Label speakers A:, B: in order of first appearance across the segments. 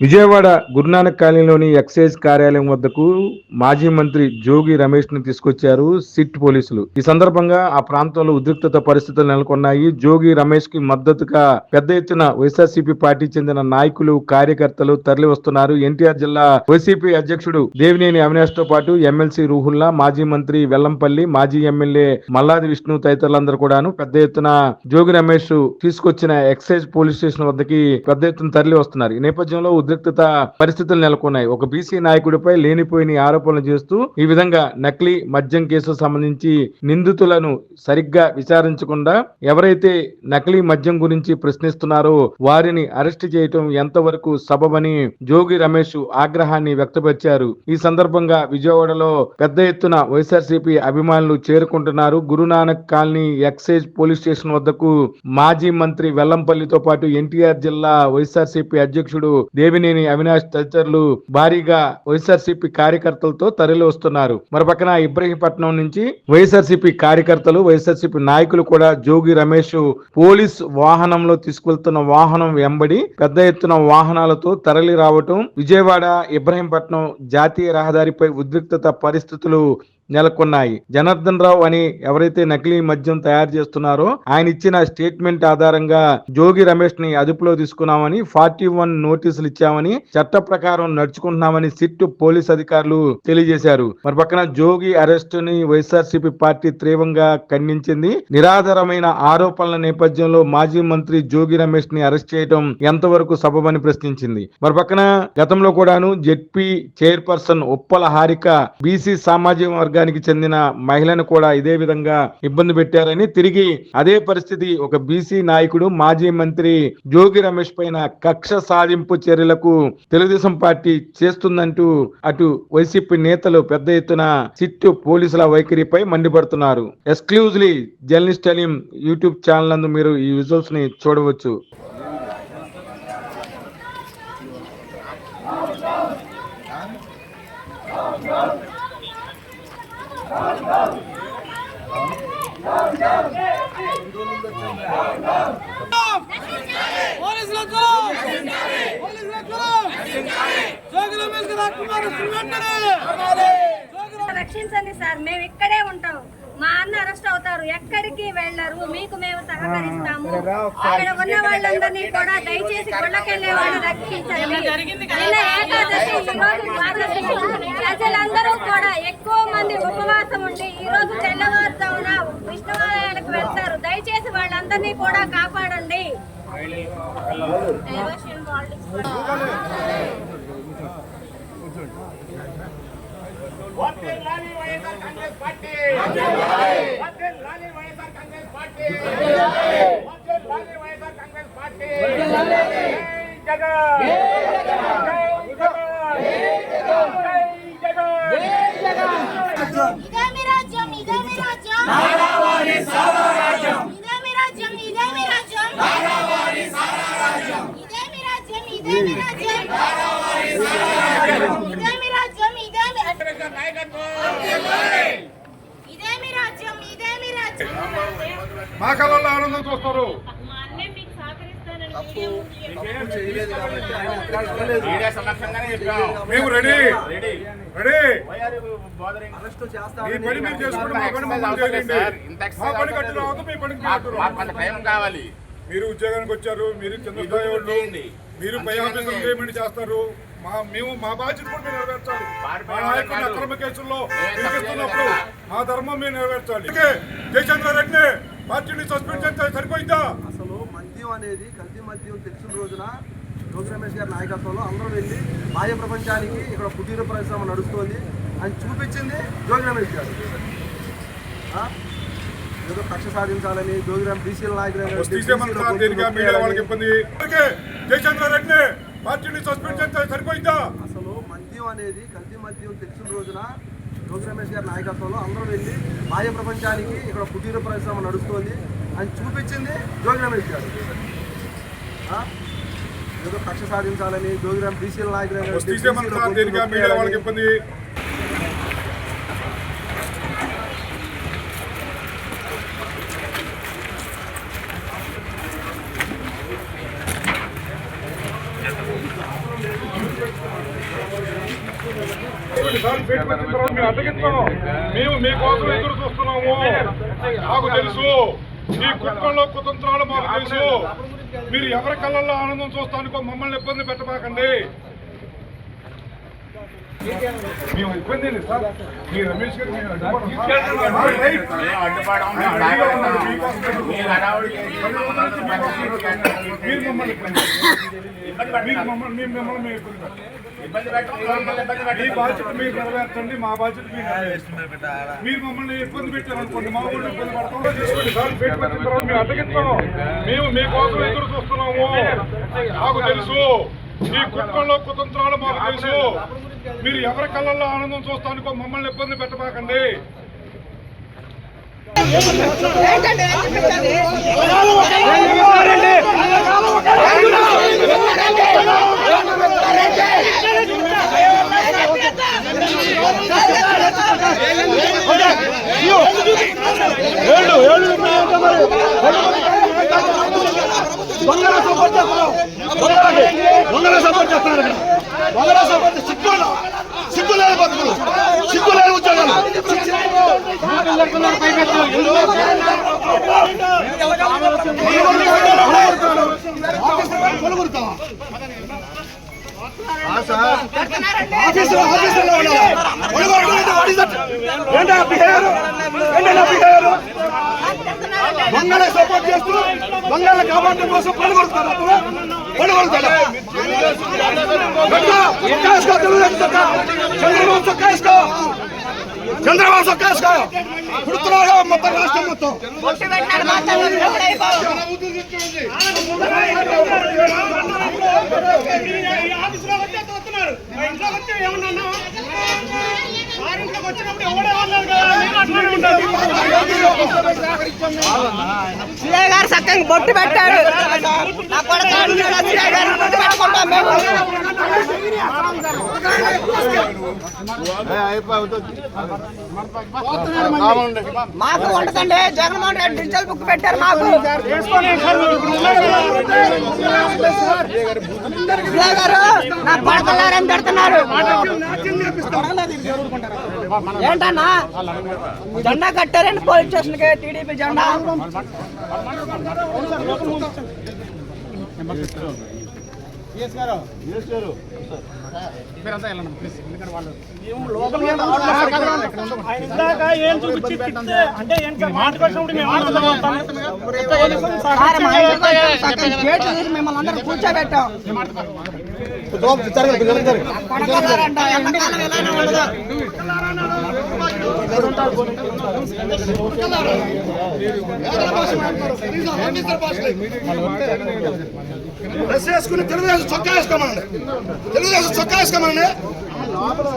A: విజయవాడ గురునానక్ కాలనీలోని ఎక్సైజ్ కార్యాలయం వద్దకు మాజీ మంత్రి జోగి రమేష్ని తీసుకొచ్చారు సిట్ పోలీసులు. ఈ సందర్భంగా ఆ ప్రాంతంలో ఉద్రిక్తత పరిస్థితులు నెలకొన్నాయి. జోగి రమేష్కి మద్దతుగా పెద్ద ఎత్తున వైఎస్ఆర్సీపీ పార్టీ చెందిన నాయకులు కార్యకర్తలు తరలి వస్తున్నారు ఎన్టీఆర్ జిల్లా వైసీపీ అధ్యక్షుడు దేవినేని అవినాష్తో పాటు ఎమ్మెల్సీ రూహుల్లా మాజీ మంత్రి వెల్లంపల్లి మాజీ ఎమ్మెల్యే మల్లాది విష్ణు తదితరులందరూ కూడాను పెద్ద ఎత్తున జోగి రమేష్ తీసుకొచ్చిన ఎక్సైజ్ పోలీస్ స్టేషన్ వద్దకి పెద్ద ఎత్తున తరలి వస్తున్నారు ఈ నేపథ్యంలో ఉద్రిక్తత పరిస్థితులు నెలకొన్నాయి. ఒక బీసీ నాయకుడిపై లేనిపోయిన ఆరోపణలు చేస్తూ ఈ విధంగా నకిలీ మద్యం కేసు సంబంధించి నిందితులను సరిగ్గా విచారించకుండా ఎవరైతే నకిలీ మద్యం గురించి ప్రశ్నిస్తున్నారో వారిని అరెస్ట్ చేయటం ఎంతవరకు సబబని జోగి రమేష్ ఆగ్రహాన్ని వ్యక్తపరిచారు. ఈ సందర్భంగా విజయవాడలో పెద్ద ఎత్తున వైఎస్ఆర్సీపీ అభిమానులు చేరుకుంటున్నారు. Guru Nanak colony excise police station వద్దకు మాజీ మంత్రి వెల్లంపల్లితో పాటు ఎన్టీఆర్ జిల్లా వైఎస్ఆర్సీపీ అధ్యక్షుడు దేవి దేవినేని అవినాష్ తదితరులు భారీగా వైఎస్ఆర్సీపీ కార్యకర్తలతో తరలి వస్తున్నారు. మరోపక్కన ఇబ్రహీంపట్నం నుంచి వైఎస్ఆర్సీపీ కార్యకర్తలు వైఎస్ఆర్సీపీ నాయకులు కూడా జోగి రమేష్ పోలీస్ వాహనంలో తీసుకెళ్తున్న వాహనం వెంబడి పెద్ద ఎత్తున వాహనాలతో తరలి రావటం విజయవాడ ఇబ్రహీంపట్నం జాతీయ రహదారిపై ఉద్రిక్తత పరిస్థితులు నెలకొన్నాయి. జనార్దన్ రావు అని ఎవరైతే నకిలీ మద్యం తయారు చేస్తున్నారో ఆయన ఇచ్చిన స్టేట్మెంట్ ఆధారంగా జోగి రమేష్ని అదుపులో తీసుకున్నామని ఫార్టీ వన్ నోటీసులు ఇచ్చామని చట్ట ప్రకారం నడుచుకుంటున్నామని సిట్ పోలీస్ అధికారులు తెలియజేశారు. మరి పక్కన జోగి అరెస్ట్ని వైఎస్ఆర్సీపీ పార్టీ తీవ్రంగా ఖండించింది. నిరాధారమైన ఆరోపణల నేపథ్యంలో మాజీ మంత్రి జోగి రమేష్ని అరెస్ట్ చేయడం ఎంతవరకు సబబని ప్రశ్నించింది. మరి పక్కన గతంలో కూడాను ZP chairperson Uppala Harika BC సామాజిక వర్గానికి చెందిన మహిళను కూడా ఇదే విధంగా ఇబ్బంది పెట్టారని తిరిగి అదే పరిస్థితి ఒక బీసీ నాయకుడు మాజీ మంత్రి జోగి రమేష్ పైన కక్ష సాధింపు చర్యలకు తెలుగుదేశం పార్టీ చేస్తుందంటూ అటు వైసీపీ నేతలు పెద్ద ఎత్తున సిట్టు పోలీసుల వైఖరిపై మండిపడుతున్నారు. Exclusively journalist Aleem YouTube channel నందు మీరు ఈ విజువల్స్ని చూడవచ్చు
B: పోలీసులకు పోలీసులకు జోగి రమేష్ గారు కుమార్ వెంటనే జోగి
C: రక్షించండి సార్ మేము ఇక్కడే ఉంటాం. మా అన్న అరెస్ట్ అవుతారు. ఎక్కడికి వెళ్ళరు? మీకు మేము సహకరిస్తాము. అక్కడ ఉన్న వాళ్ళందరినీ కూడా దయచేసి గుళ్ళకెళ్ళే వాళ్ళు రక్షించండి. ప్రజలందరూ కూడా ఎక్కువ మంది ఉపవాసం ఉండి ఈ రోజు తెల్లవారుతో వాళ్ళందరినీ కూడా కాపాడండి. Diversion politics కూడా.
D: వందేల్ లాలి వైఎస్ఆర్ కాంగ్రెస్ పార్టీ వందేల్ లాలి వైఎస్ఆర్ కాంగ్రెస్ పార్టీ వందేల్ లాలి వైఎస్ఆర్ కాంగ్రెస్ పార్టీ జై జగన్ జై జగన్ జై జగన్
E: ఇదే మీ రాజ్యం ఇదే మీ రాజ్యం నారావారి సారా రాజ్యం ఇదే మీ రాజ్యం ఇదే మీ రాజ్యం నారావారి సారా రాజ్యం ఇదే మీ రాజ్యం ఇదే మీ రాజ్యం నారావారి సారా రాజ్యం ఇదే మీ రాజ్యం ఇదే మీ
D: నాయకత్వం
E: ఇదే మీ రాజ్యం ఇదే మీ రాజ్యం
F: మా కళల్లో ఆనందం చూస్తారు? మేము రెడీ.
D: రెడీ.
F: మీ పని మీరు చేసుకోండి మా పని చేయండి. మా పని మీ
D: టైం కావాలి.
F: మీరు ఉద్యోగానికి వచ్చారు మీరు కింద స్థాయి వాళ్ళు. మీరు పై ఆఫీసులు పేమెంట్ చేస్తారు. మా మేము మా బాధ్యత కూడా మీరు నెరవేర్చాలి. మా
D: కాదు.
F: అక్రమ కేసుల్లో మా ధర్మం మేము నెరవేర్చాలి. జయచంద్ర రెడ్డి పార్టీని సస్పెండ్ చేస్తే సరిపోయిందా?
G: అసలు మద్యం అనేది కల్తీ మద్యం తెలిసిన రోజున జోగి రమేష్ గారి నాయకత్వంలో అందరూ వెళ్ళి బాహ్య ప్రపంచానికి ఇక్కడ కుటీర పరిశ్రమ నడుస్తోంది. అని చూపించింది జోగి రమేష్ గారు? ఏదో కక్ష సాధించాలని జోగి రమేష్ బీసీల
F: పార్టీని సస్పెండ్ చేస్తే సరిపోయిందా?
G: అసలు మద్యం అనేది కల్తీ మద్యం తెలిసిన రోజున జోగి రమేష్ గారి నాయకత్వంలో అందరూ వెళ్ళి బాహ్య ప్రపంచానికి ఇక్కడ కుటీర పరిశ్రమ నడుస్తోంది. అని చూపించింది జోగి రమేష్ గారు. ఆ? ఏదో కక్ష సాధించాలని జోగి రమేష్ బీసీల నాయకులు
F: ఇబ్బంది మేము మేము మీకోసం ఎదురు చూస్తున్నాము. మాకు తెలుసు. ఈ కుటుంబంలో కుతంత్రాలు మాకు తెలుసు. మీరు ఎవరి కళ్ళల్లో ఆనందం చూస్తానికో మమ్మల్ని ఇబ్బంది పెట్టబాకండి మేము ఇబ్బంది లేదు సార్. మీ రమేష్ గారు మీరు మమ్మల్ని. మీరు మమ్మల్ని మేము మిమ్మల్ని. మీ బాధ్యత మీరు నెరవేర్చండి మా బాధ్యత మీరు నెరవేర్చండి. మీరు మమ్మల్ని ఇబ్బంది పెట్టారు అనుకోండి మా ఊళ్ళో ఇబ్బంది పడతాం చేసుకోండి సార్. వచ్చిన తర్వాత మేము అడ్డగిస్తాం. మేము మీకోసం ఎదురు చూస్తున్నాము. మాకు తెలుసు. ఈ కుటుంబంలో కుతంత్రాలు మాకు తెలుసు మీరు ఎవరి కళ్ళల్లో ఆనందం చూస్తానికో మమ్మల్ని ఇబ్బంది పెట్టబాకండి
H: వందల సపోర్ట్ చేస్తున్నారు ఇక్కడ. వందల సపోర్ట్ సిగ్గు సిగ్గు లేని బతుకులు. సిగ్గు లేని ఉద్యోగాలు. ఆఫీసులో ఆఫీసులో ఉండాలి. ఒడిగొడుగు బంగాళ సపోర్ట్ చేస్తూ బంగాళ కాపాడటం కోసం పడగొడతారు. అప్పుడు పనికొడుతాడు చంద్రబాబు చొక్కా వేసుకో చంద్రబాబు చొక్కా వేసుకో పుడుతున్నాడు మొత్తం రాష్ట్రం మొత్తం.
I: ఏమన్నా గారు చక్కగా బొట్టు పెట్టారు నా కొడతాడు బొట్టు మాకు ఉండదండి. జగన్మోహన్ రెడ్డి డిజిటల్ బుక్ పెట్టారు మాకు. సీఏ గారు నా కొడకల్లారని పెడుతున్నారు? ఏంటన్నా? జెండా కట్టారండి పోలీస్ స్టేషన్కి టీడీపీ జెండా. మిమ్మల్ని అందరూ కూర్చోబెట్టాం. మీరు సార్, మా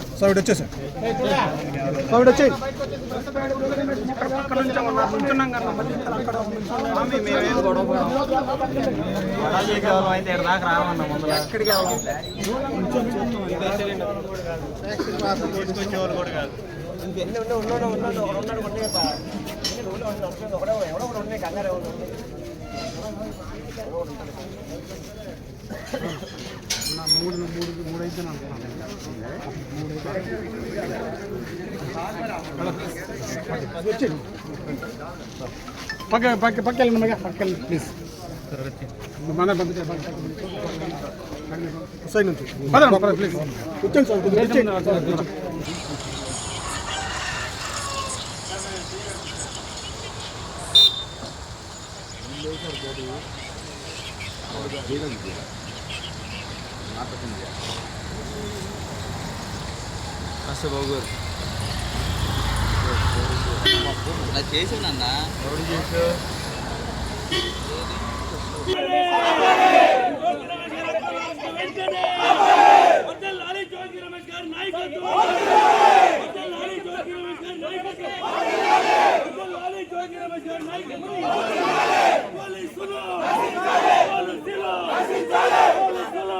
I: చక్కగా గేట్లు తీసి మిమ్మల్ని అందరూ ఉన్నాడు కొడకల్లారంట ఎంతకాలం ఇలానే ఉండదు
H: డ్రెస్ వేసుకుని తెలుగుదేశం చొక్కా మూడు మూడు చొక్కా వేసుకోమనండి
J: పక్క పక్క పక్క వెళ్ళండి మగ పక్క వెళ్ళండి. ప్లీజ్ మన పంపించే ప్లీజ్ కూర్చోండి సార్ కూర్చోండి. ప్లీజ్ కూర్చోండి సార్ కొద్దిగా కూర్చోండి.
B: వర్ధిల్లాలి జోగి రమేష్ గారి నాయకత్వం వర్ధిల్లాలి జోగి రమేష్ గారి నాయకత్వం వర్ధిల్లాలి జోగి రమేష్ గారి నాయకత్వం పోలీసులు పోలీసులు పోలీసులు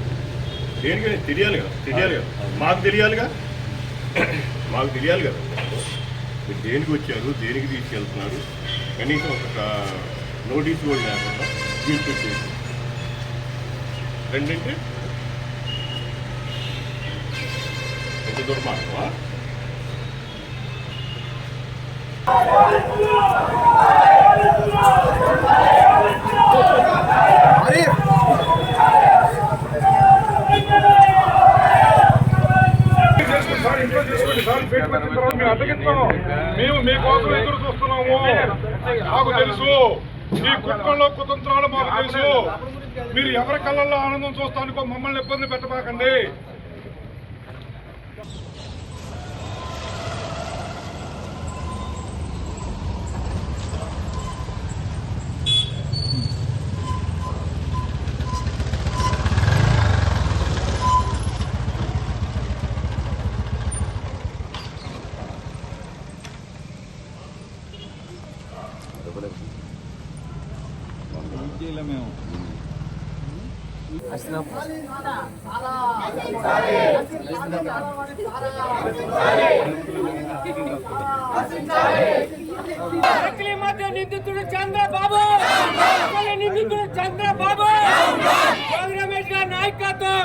F: దేనికని తెలియాలి కదా తెలియాలి కదా. మాకు తెలియాలిగా మాకు తెలియాలి కదా. మీరు దేనికి వచ్చారు దేనికి తీసుకెళ్తున్నారు? కనీసం ఒక నోటీస్ కూడా లేకుండా తీసుకొచ్చేసి రెండంటే? ఎంత దుర్మార్గమా? చేసుకోండి మేము అడ్డగిస్తాము మేము మీకోసం ఎదురు చూస్తున్నాము. మాకు తెలుసు. మీ కుటుంబంలో కుతంత్రాలు మాకు తెలుసు. మీరు ఎవరి కళ్ళల్లో ఆనందం చూస్తానికో మమ్మల్ని ఇబ్బంది పెట్టబాకండి
B: నకిలీ మధ్య నిందితుడు చంద్రబాబు. నిందితుడు చంద్రబాబు రమేష్ గారి నాయకత్వం